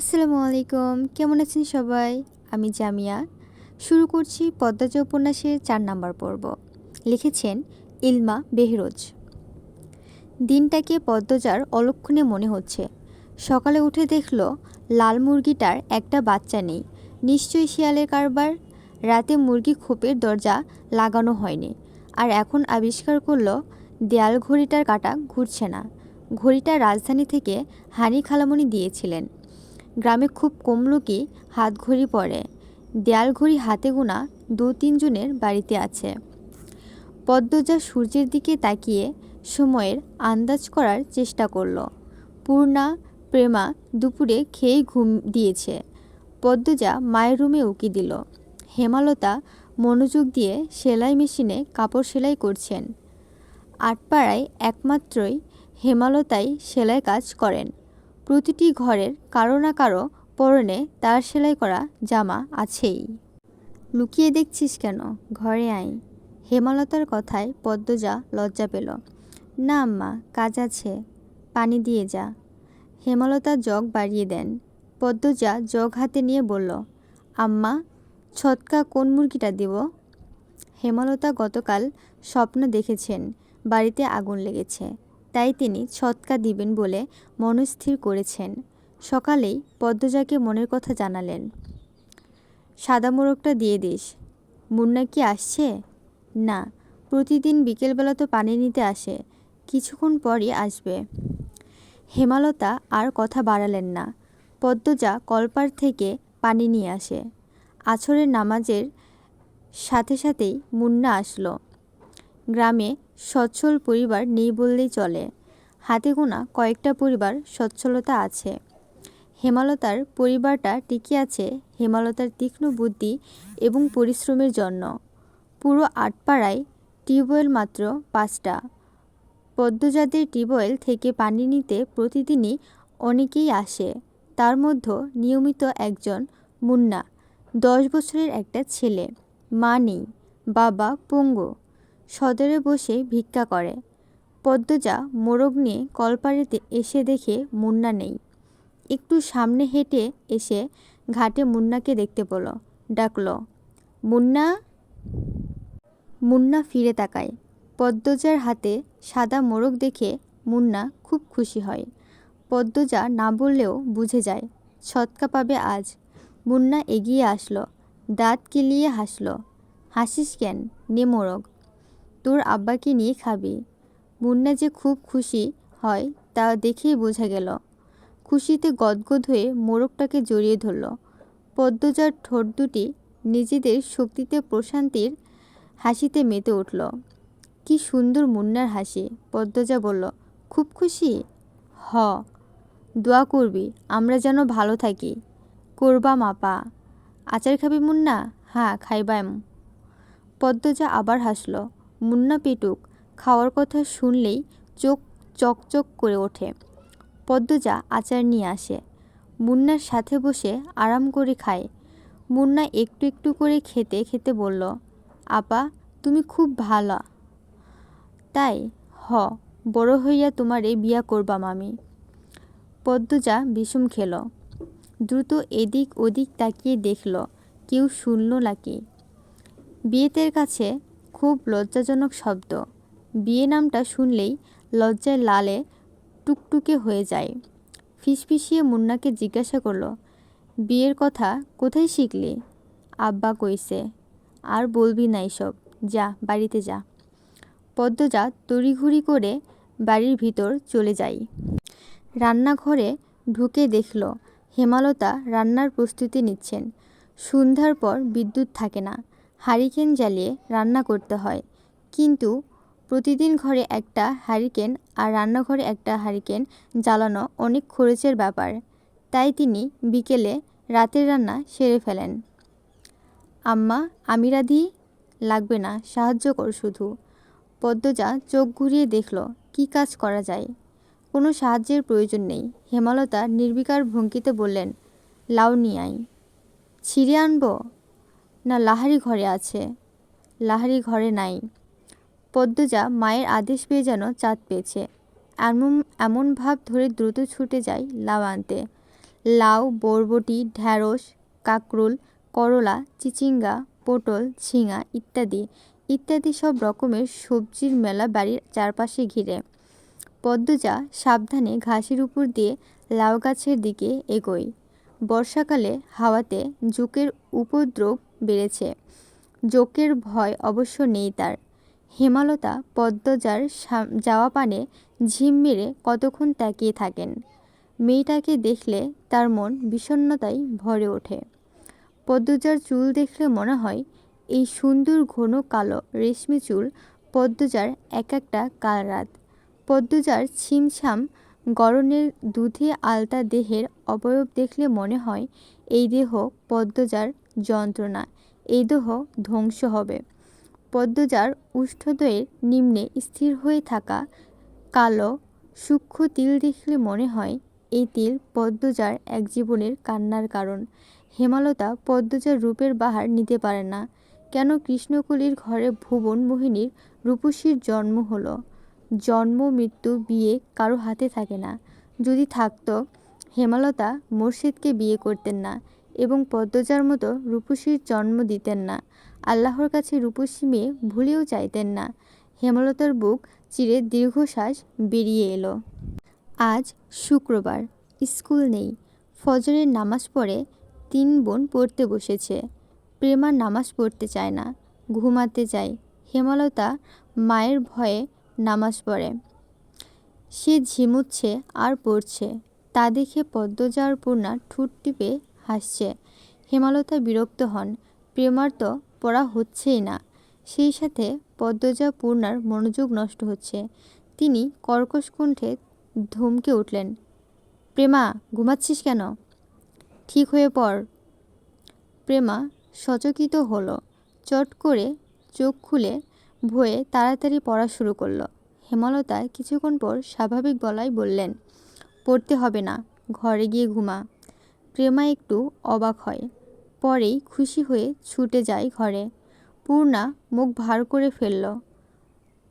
আসসালামু আলাইকুম। কেমন আছেন সবাই? আমি জামিয়া। শুরু করছি পদ্মাজ উপন্যাসের চার নাম্বার পর্ব। লিখেছেন ইলমা বেহরোজ। দিনটাকে পদ্মজার অলক্ষণে মনে হচ্ছে। সকালে উঠে দেখল, লাল মুরগিটার একটা বাচ্চা নেই। নিশ্চয়ই শিয়ালের কারবার। রাতে মুরগি খোপের দরজা লাগানো হয়নি। আর এখন আবিষ্কার করল, দেয়াল ঘড়িটার কাটা ঘুরছে না। ঘড়িটা রাজধানী থেকে হানি খালামণি দিয়েছিলেন। গ্রামে খুব কম লোকই হাত ঘড়ি পরে। দেয়াল ঘড়ি হাতে গোনা দু তিনজনের বাড়িতে আছে। পদ্মজা সূর্যের দিকে তাকিয়ে সময়ের আন্দাজ করার চেষ্টা করল। পূর্ণা, প্রেমা দুপুরে খেয়েই ঘুম দিয়েছে। পদ্মজা মায়ের রুমে উকি দিল। হেমালতা মনোযোগ দিয়ে সেলাই মেশিনে কাপড় সেলাই করছেন। আটপাড়ায় একমাত্রই হেমালতাই সেলাই কাজ করেন। প্রতিটি ঘরের কারও না কারও পরনে তার সেলাই করা জামা আছেই। লুকিয়ে দেখছিস কেন? ঘরে আয়। হেমালতার কথায় পদ্মজা লজ্জা পেল। না আম্মা, কাজ আছে। পানি দিয়ে যা। হেমালতা জগ বাড়িয়ে দেন। পদ্মজা জগ হাতে নিয়ে বলল, আম্মা ছটকা কোন মুরগিটা দেব? হেমালতা গতকাল স্বপ্ন দেখেছেন, বাড়িতে আগুন লেগেছে। তাই তিনি ছটকা দিবেন বলে মনস্থির করেছেন। সকালেই পদ্মজাকে মনের কথা জানালেন। সাদা মোরগটা দিয়ে দিস। মুন্না কি আসছে? না, প্রতিদিন বিকেলবেলা তো পানি নিতে আসে, কিছুক্ষণ পরই আসবে। হেমালতা আর কথা বাড়ালেন না। পদ্মজা কলপার থেকে পানি নিয়ে আসে। আছরের নামাজের সাথে সাথেই মুন্না আসলো। গ্রামে সচ্ছল পরিবার নেই বললেই চলে। হাতে গোনা কয়েকটা পরিবার সচ্ছলতা আছে। হেমালতার পরিবারটা টিকে আছে হেমালতার তীক্ষ্ণ বুদ্ধি এবং পরিশ্রমের জন্য। পুরো আটপাড়ায় টিউবওয়েল মাত্র পাঁচটা। পদ্মজাতের টিউবওয়েল থেকে পানি নিতে প্রতিদিনই অনেকেই আসে। তার মধ্যে নিয়মিত একজন মুন্না, দশ বছরের একটা ছেলে। মা নেই, বাবা পঙ্গু। সদরে বসে ভিক্ষা করে। পদ্মজা মোরগ নিয়ে কলপাড়েতে এসে দেখে মুন্না নেই। একটু সামনে হেঁটে এসে ঘাটে মুন্নাকে দেখতে পেল। ডাকল, মুন্না? মুন্না ফিরে তাকায়। পদ্মজার হাতে সাদা মোরগ দেখে মুন্না খুব খুশি হয়। পদ্মজা না বললেও বুঝে যায় ছটকা পাবে আজ। মুন্না এগিয়ে আসলো, দাঁত কিলিয়ে হাসলো, হাসিস কেন নে মোরগ? তোর আব্বাকে নিয়ে খাবি। মুন্না যে খুব খুশি হয় তা দেখেই বোঝা গেল। খুশিতে গদগদ হয়ে মোরগটাকে জড়িয়ে ধরল। পদ্মজার ঠোঁট দুটি নিজেদের শক্তিতে প্রশান্তির হাসিতে মেতে উঠল। কি সুন্দর মুন্নার হাসি, পদ্মজা বলল। খুব খুশি? হ, দোয়া করবি, আমরা যেন ভালো থাকি। করবা মাপা। আচার খাবি মুন্না? হ্যাঁ খাইবাম। পদ্মজা আবার হাসল। মুন্না পেটুক খাওয়ার কথা শুনলেই চোখ চকচক করে ওঠে। পদ্মজা আচার নিয়ে আসে। মুন্নার সাথে বসে আরাম করে খায়। মুন্না একটু একটু করে খেতে খেতে বলল, আপা, তুমি খুব ভালো। তাই হ, বড় হইয়া তোমারে বিয়া করবাম আমি। পদ্মজা বিষম খেল। দ্রুত এদিক ওদিক তাকিয়ে দেখল, কেউ শুনল নাকি। বিয়েতের কাছে খুব লজ্জাজনক শব্দ। বিয়ে নামটা শুনলেই লজ্জায় লালে টুকটুকে হয়ে যায়। ফিসফিসিয়ে মুন্নাকে জিজ্ঞাসা করল, বিয়ের কথা কোথায় শিখলি? আব্বা কইছে, আর বলবি না এসব। যা, বাড়িতে যা। পদ্মজা তড়িঘড়ি করে বাড়ির ভিতর চলে যাই রান্নাঘরে ঢুকে দেখল, হেমালতা রান্নার প্রস্তুতি নিচ্ছেন। সন্ধ্যার পর বিদ্যুৎ থাকে না। হারিকেন জ্বালিয়ে রান্না করতে হয়। কিন্তু প্রতিদিন ঘরে একটা হারিকেন আর রান্নাঘরে একটা হারিকেন জ্বালানো অনেক খরচের ব্যাপার। তাই তিনি বিকেলে রাতের রান্না সেরে ফেলেন। আম্মা আমি রাধি লাগবে না, সাহায্য কর শুধু। পদ্মজা চোখ ঘুরিয়ে দেখল, কি কাজ করা যায়? কোনো সাহায্যের প্রয়োজন নেই। হেমালতা নির্বিকার ভঙ্গিতে বললেন, লাউ নিয়ে আই ছিঁড়ে আনব? না লাহারি ঘরে আছে। লাহারি ঘরে নাই। পদ্মজা মায়ের আদেশ পেয়ে যেন চাঁদ পেয়েছে। এমন এমন ভাব ধরে দ্রুত ছুটে যায় লাউ আনতে। লাউ, বরবটি, ঢ্যাঁড়স, কাকরুল, করলা, চিচিঙ্গা, পটল, ঝিঙা ইত্যাদি ইত্যাদি সব রকমের সবজির মেলা বাড়ির চারপাশে ঘিরে। পদ্মজা সাবধানে ঘাসের উপর দিয়ে লাউ গাছের দিকে এগোয়। বর্ষাকালে হাওয়াতে জোকের উপদ্রব বেড়েছে। জোকের ভয় অবশ্য নেই তার। হেমালতা পদ্মজার যাওয়া পানে ঝিম মেরে কতক্ষণ তাকিয়ে থাকেন। মেয়েটাকে দেখলে তার মন বিষণ্নতায় ভরে ওঠে। পদ্মজার চুল দেখলে মনে হয়, এই সুন্দর ঘন কালো রেশমি চুল পদ্মজার এক একটা কাল রাত। পদ্মজার ছিমছাম গরনের দুধে আলতা দেহের অবয়ব দেখলে মনে হয়, এই দেহ পদ্মজার যন্ত্রণা। এই দেহ ধ্বংস হবে। পদ্মজার উষ্ঠদয়ের নিম্নে স্থির হয়ে থাকা কালো, সূক্ষ্ম তিল দেখলে মনে হয় এই তিল পদ্মজার এক জীবনের কান্নার কারণ। হেমালতা পদ্মজার রূপের বাহার নিতে পারে না। কেন কৃষ্ণকলির ঘরে ভুবন মোহিনীর রূপসীর জন্ম হলো? জন্ম, মৃত্যু, বিয়ে কারও হাতে থাকে না। যদি থাকত, হেমালতা মোর্শেদকে বিয়ে করতেন না। এবং পদ্মজার মতো রূপসীর জন্ম দিতেন না। আল্লাহর কাছে রূপসী মেয়ে ভুলেও চাইতেন না। হেমলতার বুক চিরে দীর্ঘশ্বাস বেরিয়ে এলো। আজ শুক্রবার, স্কুল নেই। ফজরের নামাজ পড়ে তিন বোন পড়তে বসেছে। প্রেমার নামাজ পড়তে চায় না, ঘুমাতে চায় হেমলতা মায়ের ভয়ে নামাজ পড়ে। সে ঝিমুচ্ছে আর পড়ছে। তা দেখে পদ্মজার পূর্ণা ঠুট টিপে হাসছে হেমালতা বিরক্ত হন। প্রেমার তো পড়া হচ্ছেই না। সেই সাথে পদ্মজা পূর্ণার মনোযোগ নষ্ট হচ্ছে। তিনি কর্কশ কণ্ঠে ধমকে উঠলেন, প্রেমা, ঘুমাচ্ছিস কেন? ঠিক হয়ে পড়। প্রেমা সচকিত হলো, চট করে চোখ খুলে ভয়ে তাড়াতাড়ি পড়া শুরু করল। হেমলতা কিছুক্ষণ পর স্বাভাবিক গলায় বললেন, পড়তে হবে না, ঘরে গিয়ে ঘুমা। প্রেমা একটু অবাক হয়। পরেই খুশি হয়ে ছুটে যায় ঘরে। পূর্ণা মুখ ভার করে ফেলল।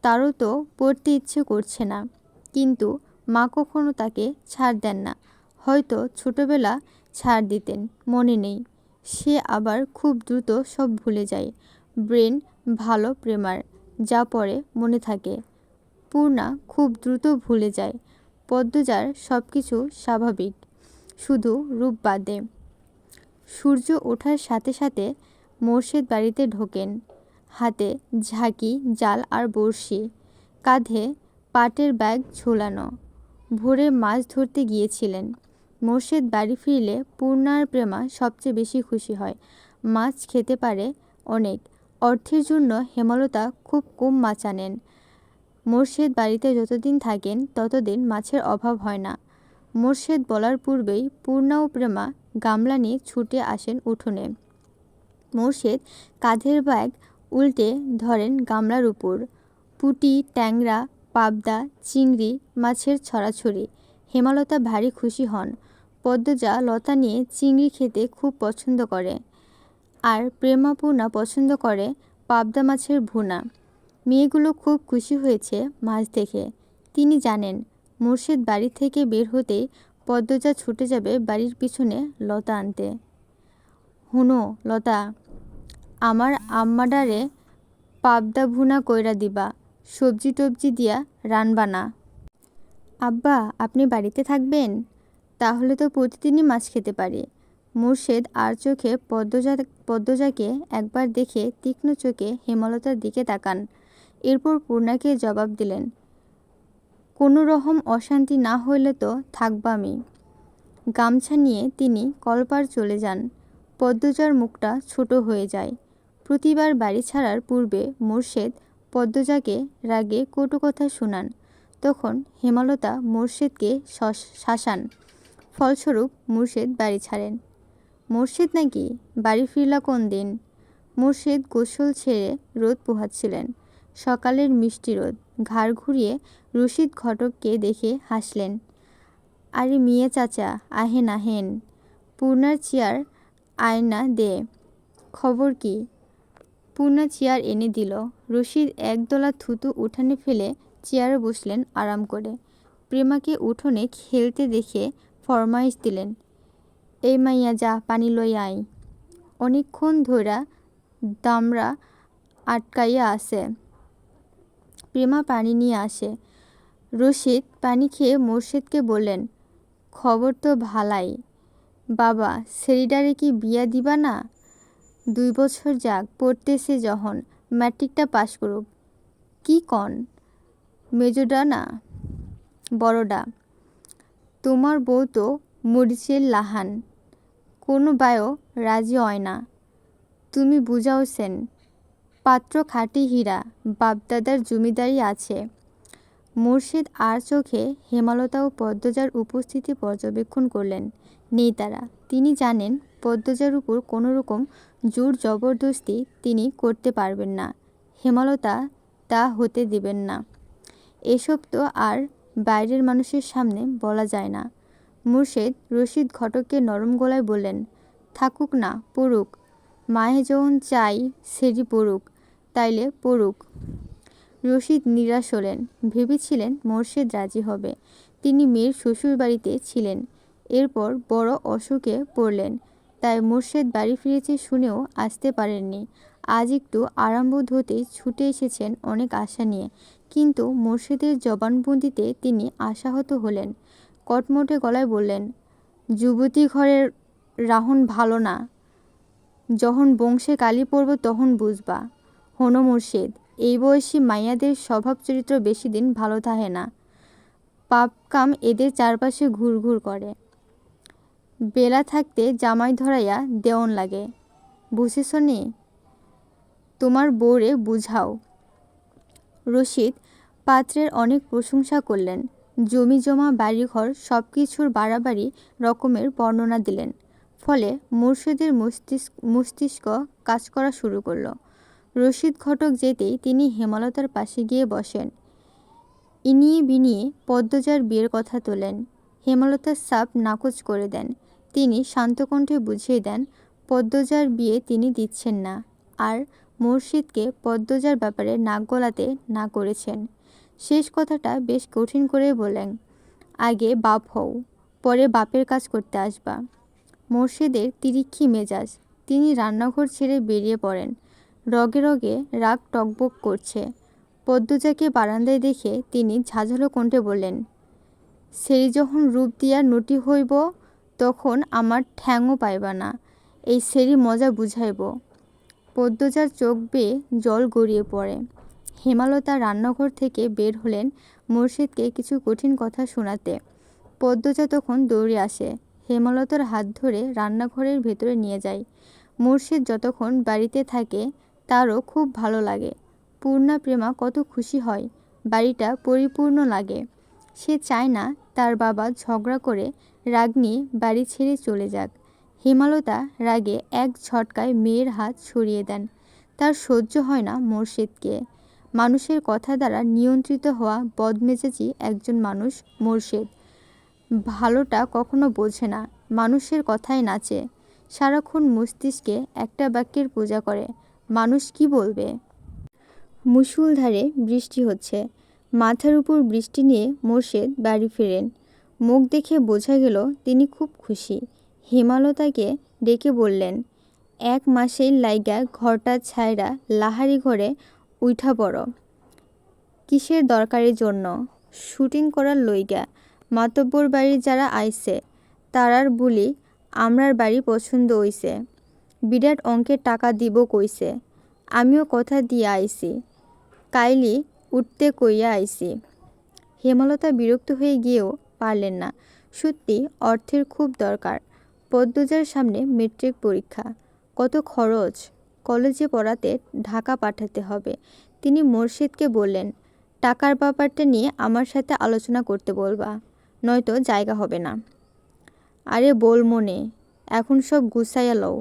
তারও তো পড়তে ইচ্ছে করছে না। কিন্তু মা কখনো তাকে ছাড় দেন না। হয়তো ছোটবেলা ছাড় দিতেন, মনে নেই। সে আবার খুব দ্রুত সব ভুলে যায়। ব্রেন ভালো প্রেমার, যা পরে মনে থাকে। পূর্ণা খুব দ্রুত ভুলে যায়। পদ্মজার সব কিছু স্বাভাবিক। শুধু রূপ বাদে সূর্য ওঠার সাথে সাথে মোর্শেদ বাড়িতে ঢোকেন। হাতে ঝাঁকি, জাল আর বড়শি। কাঁধে পাটের ব্যাগ ঝোলানো। ভোরে মাছ ধরতে গিয়েছিলেন। মোর্শেদ বাড়ি ফিরলে পূর্ণার প্রেমা সবচেয়ে বেশি খুশি হয়। মাছ খেতে পারে অনেক। অর্থের জন্য হেমলতা খুব কম মাছ আনেন। মোর্শেদ বাড়িতে যতদিন থাকেন, ততদিন মাছের অভাব হয় না। মোর্শেদ বলার পূর্বেই পূর্ণা ও প্রেমা গামলা নিয়ে ছুটে আসেন উঠোনে। মোর্শেদ কাঁধের ব্যাগ উল্টে ধরেন গামলার উপর। পুটি, ট্যাংরা, পাবদা, চিংড়ি, মাছের ছড়াছড়ি। হেমালতা ভারী খুশি হন। পদ্মজা লতা নিয়ে চিংড়ি খেতে খুব পছন্দ করে। আর প্রেমাপূর্ণা পছন্দ করে পাবদা মাছের ভুনা। মেয়েগুলো খুব খুশি হয়েছে মাছ দেখে। তিনি জানেন মুর্শিদ বাড়ি থেকে বের হতেই পদ্মজা ছুটে যাবে বাড়ির পিছনে লতা আনতে। হুনো, লতা, আমার আম্মাডারে পাবদা ভুনা কইরা দিবা, সবজি টবজি দিয়া রানবা না। আব্বা, আপনি বাড়িতে থাকবেন? তাহলে তো প্রতিদিনই মাছ খেতে পারি। মুর্শেদ আর চোখে পদ্মজা, পদ্মজাকে একবার দেখে তীক্ষ্ণ চোখে হেমলতার দিকে তাকান। এরপর পূর্ণাকে জবাব দিলেন কোনো রকম অশান্তি না হইলে তো থাকবা আমি। গামছা নিয়ে তিনি কলপার চলে যান। পদ্মজার মুখটা ছোট হয়ে যায়। প্রতিবার বাড়ি ছাড়ার পূর্বে মোর্শেদ পদ্মজাকে রাগে কটু কথা শোনান। তখন হেমালতা মোর্শেদকে শাসান। ফলস্বরূপ মুর্শেদ বাড়ি ছাড়েন। মোর্শেদ নাকি বাড়ি ফিরলা কোন দিন? মুর্শেদ গোসল ছেড়ে রোদ পোহাচ্ছিলেন। সকালের মিষ্টি রোদ। ঘাড় ঘুরিয়ে রশিদ ঘটককে দেখে হাসলেন। আরে মিয়ে চাচা, আহেন আহেন। পূর্ণার চেয়ার আয়না দে। খবর কি? পূর্ণা চেয়ার এনে দিল। রশিদ একদলা থুতু উঠানে ফেলে চেয়ারে বসলেন আরাম করে। প্রেমাকে উঠোনে খেলতে দেখে ফরমাইশ দিলেন, এই মাইয়া যা, পানি লই আই অনেকক্ষণ ধইরা দামরা আটকাইয়া আছে। প্রেমা পানি নিয়ে আসে। রশিদ পানি খেয়ে মোর্শেদকে বললেন, খবর তো ভালাই। বাবা, সেরিডারে কি বিয়া দিবা না? দুই বছর যাক, পড়তেছে যখন, ম্যাট্রিকটা পাশ করুক। কি কন? মেজোডা না? বড়ডা? তোমার বউ তো মরিচের লাহান। কোনো বায়ও রাজি হয় না। তুমি বুঝাওছেন পাত্র খাঁটি হীরা, বাপদাদার জমিদারি আছে। মুর্শিদ আর চোখে হেমালতা ও পদ্মজার উপস্থিতি পর্যবেক্ষণ করলেন। নেই তারা। তিনি জানেন, পদ্মজার উপর কোনো রকম জোর জবরদস্তি তিনি করতে পারবেন না। হেমালতা তা হতে দিবেন না। এসব তো আর বাইরের মানুষের সামনে বলা যায় না। মুর্শেদ রশিদ ঘটককে নরম গলায় বললেন, থাকুক না, পড়ুক। মায়ে যখন চাই সেটি পড়ুক, তাইলে পড়ুক। রশিদ নিরাশ হলেন, ভেবেছিলেন মোর্শেদ রাজি হবে। তিনি মেয়ের শ্বশুর বাড়িতে ছিলেন। এরপর বড় অসুখে পড়লেন, তাই মোর্শেদ বাড়ি ফিরেছে শুনেও আসতে পারেননি। আজ একটু আরামবোধ হতেই ছুটে এসেছেন অনেক আশা নিয়ে, কিন্তু মোর্শেদের জবানবন্দিতে তিনি আশাহত হলেন। কটমটে গলায় বললেন, যুবতী ঘরের রাহন ভালো না। যখন বংশে কালি পড়ব তখন বুঝবা। হনো মুর্শিদ, এই বয়সী মাইয়াদের স্বভাব চরিত্র বেশি দিন ভালো থাকে না। পাপ কাম এদের চারপাশে ঘুরঘুর করে। বেলা থাকতে জামাই ধরাইয়া দেওয়ন লাগে। বুঝেছ নি? তোমার বউরে বুঝাও। রশিদ পাত্রের অনেক প্রশংসা করলেন। জমি জমা, বাড়িঘর সব কিছুর বাড়াবাড়ি রকমের বর্ণনা দিলেন। ফলে মুর্শিদের মস্তিষ্ক মস্তিষ্ক কাজ করা শুরু করল। রশিদ ঘটক যেতেই তিনি হেমলতার পাশে গিয়ে বসেন। ইনিয়ে বিনিয়ে পদ্মজার বিয়ের কথা তোলেন। হেমলতার সাপ নাকচ করে দেন। তিনি শান্তকণ্ঠে বুঝিয়ে দেন, পদ্মজার বিয়ে তিনি দিচ্ছেন না। আর মুর্শিদকে পদ্মজার ব্যাপারে নাক গলাতে না করেছেন। শেষ কথাটা বেশ কঠিন করে বলেন, আগে বাপ হও, পরে বাপের কাজ করতে আসবা। মুর্শিদের তিরিক্ষি মেজাজ। তিনি রান্নাঘর ছেড়ে বেরিয়ে পড়েন। রগে রগে রাগ টকবক করছে। পদ্মজাকে বারান্দায় দেখে তিনি ঝাঝালো কণ্ঠে বললেন, সেই যখন রূপ দিয়া নটি হইব, তখন আমার ঠ্যাংও পাইবা না। এই সেরি মজা বুঝাইব। পদ্মজার চোখ বেয়ে জল গড়িয়ে পড়ে। হেমালতা রান্নাঘর থেকে বের হলেন মুর্শিদকে কিছু কঠিন কথা শোনাতে। পদ্মজা তখন দৌড়ে আসে। হেমালতার হাত ধরে রান্নাঘরের ভেতরে নিয়ে যায়। মুর্শিদ যতক্ষণ বাড়িতে থাকে, তারও খুব ভালো লাগে। পূর্ণা প্রেমা কত খুশি হয়, বাড়িটা পরিপূর্ণ লাগে। সে চায় না তার বাবা ঝগড়া করে রাগ নিয়ে বাড়ি ছেড়ে চলে যাক। হেমালতা রাগে এক ঝটকায় মেয়ের হাত সরিয়ে দেন। তার সহ্য হয় না মোর্শেদকে। মানুষের কথা দ্বারা নিয়ন্ত্রিত হওয়া বদমেজাজি একজন মানুষ মোর্শেদ। ভালোটা কখনো বোঝে না, মানুষের কথায় নাচে। সারাক্ষণ মস্তিষ্কে একটা বাক্যের পূজা করে, মানুষ কি বলবে? মুসুলধারে বৃষ্টি হচ্ছে। মাথার উপর বৃষ্টি নিয়ে মোর্শেদ বাড়ি ফেরেন। মুখ দেখে বোঝা গেল তিনি খুব খুশি। হেমালতাকে ডেকে বললেন, এক মাসের লাইগা ঘরটা ছায়রা লাহারি ঘরে উঠা পড়ো। কিসের দরকারের জন্য? শুটিং করার লইগা। মাতব্বর বাড়ি যারা আইছে, তারার বলি আমরার বাড়ি পছন্দ হইছে। বিরাট অঙ্কের টাকা দিব কইছে। আমিও কথা দিয়ে আইছি। কাইলি উঠতে কইয়া আইছি। হেমলতা বিরক্ত হয়ে গিয়েও পারলেন না। সত্যি অর্থের খুব দরকার। পদ্মজার সামনে মেট্রিক পরীক্ষা। কত খরচ? কলেজে পড়াতে ঢাকা পাঠাতে হবে। তিনি মুর্শিদকে বললেন, টাকার ব্যাপারটা নিয়ে আমার সাথে আলোচনা করতে বলবা। নয়তো জায়গা হবে না। আরে বল মনে, এখন সব গুছাইয়া লও।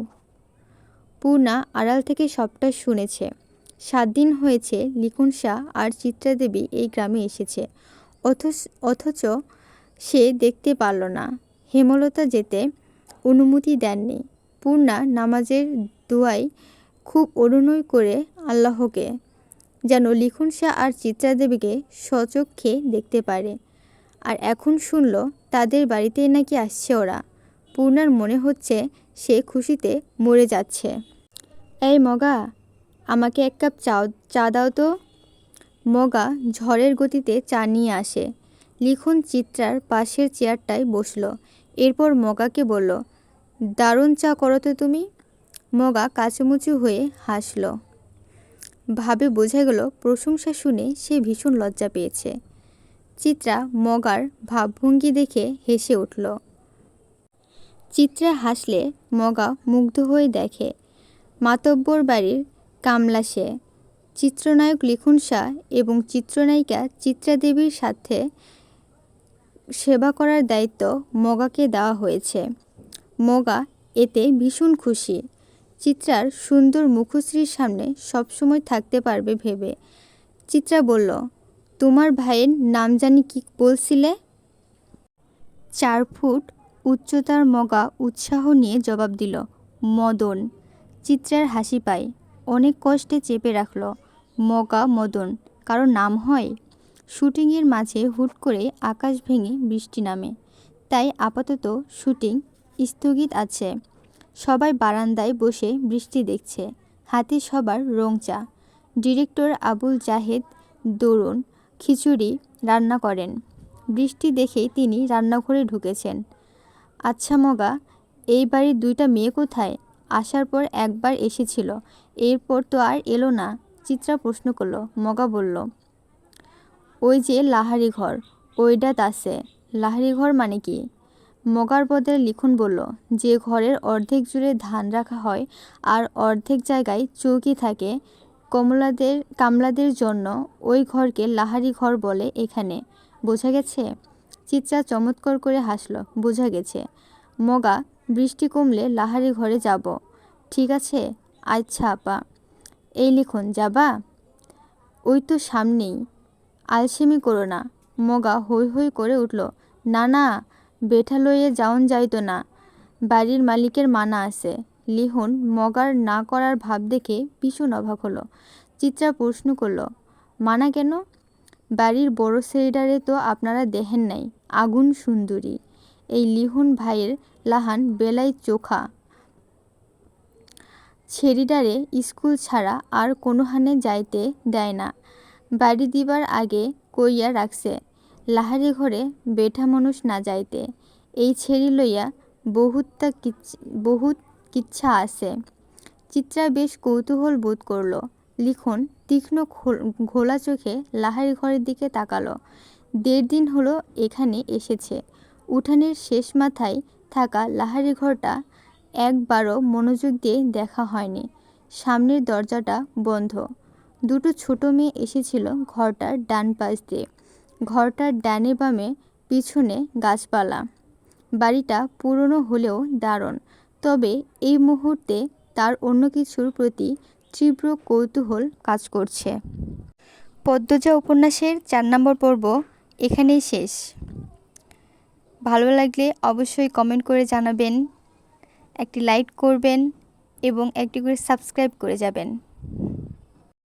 পূর্ণা আড়াল থেকে সবটা শুনেছে। সাত দিন হয়েছে লিখন শাহ আর চিত্রা দেবী এই গ্রামে এসেছে। অথচ অথচ সে দেখতে পারল না। হেমলতা যেতে অনুমতি দেননি। পূর্ণা নামাজের দোয়াই খুব অনুনয় করে আল্লাহকে, যেন লিখন শাহ আর চিত্রা দেবীকে সচক্ষে দেখতে পারে। আর এখন শুনল তাদের বাড়িতেই নাকি আসছে ওরা। পূর্ণার মনে হচ্ছে সে খুশিতে মরে যাচ্ছে। এই মগা, আমাকে এক কাপ চা চা দাও তো। মগা ঝড়ের গতিতে চা নিয়ে আসে। লিখন চিত্রার পাশের চেয়ারটায় বসল। এরপর মগাকে বলল, দারুণ চা করো তো তুমি। মগা কাচুমুচু হয়ে হাসল। ভাবে বোঝা গেল প্রশংসা শুনে সে ভীষণ লজ্জা পেয়েছে। চিত্রা মগার ভাবভঙ্গি দেখে হেসে উঠল। চিত্রা হাসলে মগা মুগ্ধ হয়ে দেখে, মাতব্বর বাড়ির কামলা সে। চিত্রনায়ক লিখুন শাহ এবং চিত্রনায়িকা চিত্রা দেবীর সাথে সেবা করার দায়িত্ব মগাকে দেওয়া হয়েছে। মগা এতে ভীষণ খুশি। চিত্রার সুন্দর মুখশ্রীর সামনে সবসময় থাকতে পারবে ভেবে। চিত্রা বলল তোমার ভাইয়ের নাম জানি কি বলছিলে? চার ফুট উচ্চতার মগা উৎসাহ নিয়ে জবাব দিল, মদন। চিত্রার হাসি পায়, অনেক কষ্টে চেপে রাখল, মগা মদন, কারও নাম হয়? শুটিংয়ের মাঝে হুট করে আকাশ ভেঙে বৃষ্টি নামে, তাই আপাতত শুটিং স্থগিত আছে। সবাই বারান্দায় বসে বৃষ্টি দেখছে, হাতে সবার রং চা। ডিরেক্টর আবুল জাহেদ, দরুন খিচুড়ি রান্না করেন। বৃষ্টি দেখেই তিনি রান্নাঘরে ঢুকেছেন। আচ্ছা মগা, এই বাড়ির দুইটা মেয়ে কোথায়? আসার পর একবার এসেছিল। এরপর তো আর এলো না। চিত্রা প্রশ্ন করল। মগা বলল, ওই যে লাহারি ঘর ওইডাত আছে লাহারি ঘর মানে কি? মগার বদলে লিখুন বলল, যে ঘরের অর্ধেক জুড়ে ধান রাখা হয় আর অর্ধেক জায়গায় চৌকি থাকে কমলাদের, কামলাদের জন্য ওই ঘরকে লাহারি ঘর বলে এখানে। বোঝা গেছে? চিত্রা চমৎকার করে হাসলো। বোঝা গেছে। মগা, বৃষ্টি কমলে লাহারি ঘরে যাব। ঠিক আছে? আচ্ছা আপা। এই লিখুন, যাবা? ওই তো সামনেই। আলসেমি করো না। মগা হৈ হৈ করে উঠল। না না বেঠা লইয়ে যাওন যাইতো না। বাড়ির মালিকের মানা আছে। লিহুন মগার না করার ভাব দেখে ভীষণ অবাক হলো। চিত্রা প্রশ্ন করল, মানা কেন? বাড়ির বড় সেইডারে তো আপনারা দেখেন নাই, আগুন সুন্দরী। এই লিহুন ভাইয়ের লাহান বেলাই চোখা ছেড়িডারে স্কুল ছাড়া আর কোনোহানে যাইতে দেয় না। বাড়ি দিবার আগে কইয়া রাখছে, লাহারি ঘরে বেঠা মানুষ না যাইতে। এই ছেড়ি লইয়া বহুতটা বহুত কিচ্ছা আছে। চিত্রা বেশ কৌতূহল বোধ করল। লিখন, তীক্ষ্ণ ঘোলা চোখে লাহারি ঘরের দিকে তাকালো। দেড় দিন হলো এখানে এসেছে। উঠানের শেষ মাথায় থাকা লাহারি ঘরটা একবারও মনোযোগ দিয়ে দেখা হয়নি। সামনের দরজাটা বন্ধ। দুটো ছোট মেয়ে এসেছিল ঘরটার ডান পাশ দিয়ে। ঘরটার ডানে বামে পিছনে গাছপালা। বাড়িটা পুরনো হলেও দারুণ। তবে এই মুহূর্তে তার অন্য কিছুর প্রতি তীব্র কৌতূহল কাজ করছে। পদ্মজা উপন্যাসের চার নম্বর পর্ব এখানেই শেষ। ভালো লাগলে অবশ্যই কমেন্ট করে জানাবেন, একটি লাইক করবেন এবং একটি করে সাবস্ক্রাইব করে যাবেন।